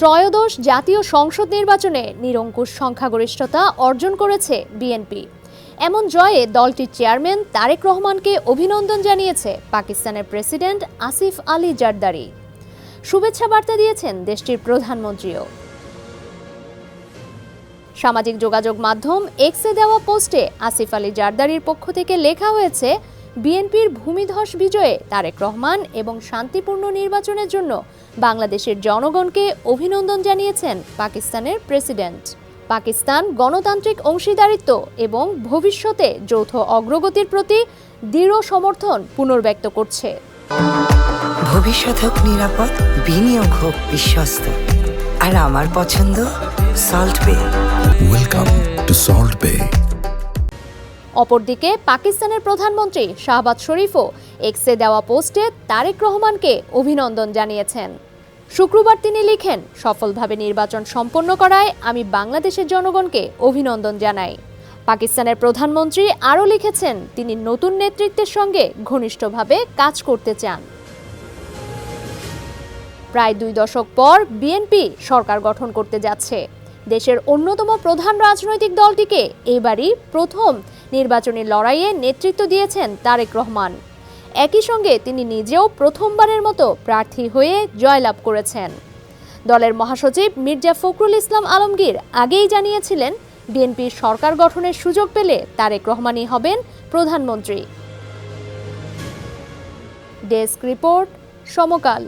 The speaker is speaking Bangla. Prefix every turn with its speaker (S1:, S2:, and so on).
S1: ত্রয়োদশ জাতীয় সংসদ নির্বাচনে নিরঙ্কুশ সংখ্যাগরিষ্ঠতা অর্জন করেছে বিএনপি। এমন জয়ে দলটির চেয়ারম্যান তারেক রহমানকে অভিনন্দন জানিয়েছে পাকিস্তানের প্রেসিডেন্ট আসিফ আলী জারদারি। শুভেচ্ছা বার্তা দিয়েছেন দেশটির প্রধানমন্ত্রীও। সামাজিক যোগাযোগ মাধ্যম এক্সে দেওয়া পোস্টে আসিফ আলী জারদারির পক্ষ থেকে লেখা হয়েছে বিএনপির ভূমিধস বিজয়ে তারেক রহমান এবং শান্তিপূর্ণ নির্বাচনের জন্য বাংলাদেশের জনগণকে অভিনন্দন জানিয়েছেন পাকিস্তানের প্রেসিডেন্ট। পাকিস্তান গণতান্ত্রিক অংশীদারিত্ব এবং ভবিষ্যতে যৌথ অগ্রগতির প্রতি দৃঢ় সমর্থন পুনর্ব্যক্ত করছে।
S2: ভবিষ্যৎ হোক নিরাপদ বিনিয়োগ হোক বিশ্বস্ত। আর আমার পছন্দ সল্ট বে
S3: Welcome to Salt Bay.
S1: অপরদিকে পাকিস্তানের প্রধানমন্ত্রী শাহবাজ শরীফও এক্সে দেওয়া পোস্টে তারেক রহমানকে অভিনন্দন জানিয়েছেন। শুক্রবার তিনি লিখেন, সফলভাবে নির্বাচন সম্পন্ন করায় আমি বাংলাদেশের জনগণকে অভিনন্দন জানাই। পাকিস্তানের প্রধানমন্ত্রী আরও লিখেছেন, তিনি নতুন নেতৃত্বের সঙ্গে ঘনিষ্ঠভাবে কাজ করতে চান। প্রায় দুই দশক পর বিএনপি সরকার গঠন করতে যাচ্ছে। দেশের অন্যতম প্রধান রাজনৈতিক দলটিকে এবারই প্রথম নির্বাচনী লড়াইয়ে নেতৃত্ব দিয়েছেন তারেক রহমান। একই সঙ্গে তিনি নিজেও প্রথমবারের মতো প্রার্থী হয়ে জয়লাভ করেছেন। দলের মহাসচিব মির্জা ফখরুল ইসলাম আলমগীর আগেই জানিয়েছিলেন বিএনপির সরকার গঠনের সুযোগ পেলে তারেক রহমানই হবেন প্রধানমন্ত্রী। Desk report Samakal.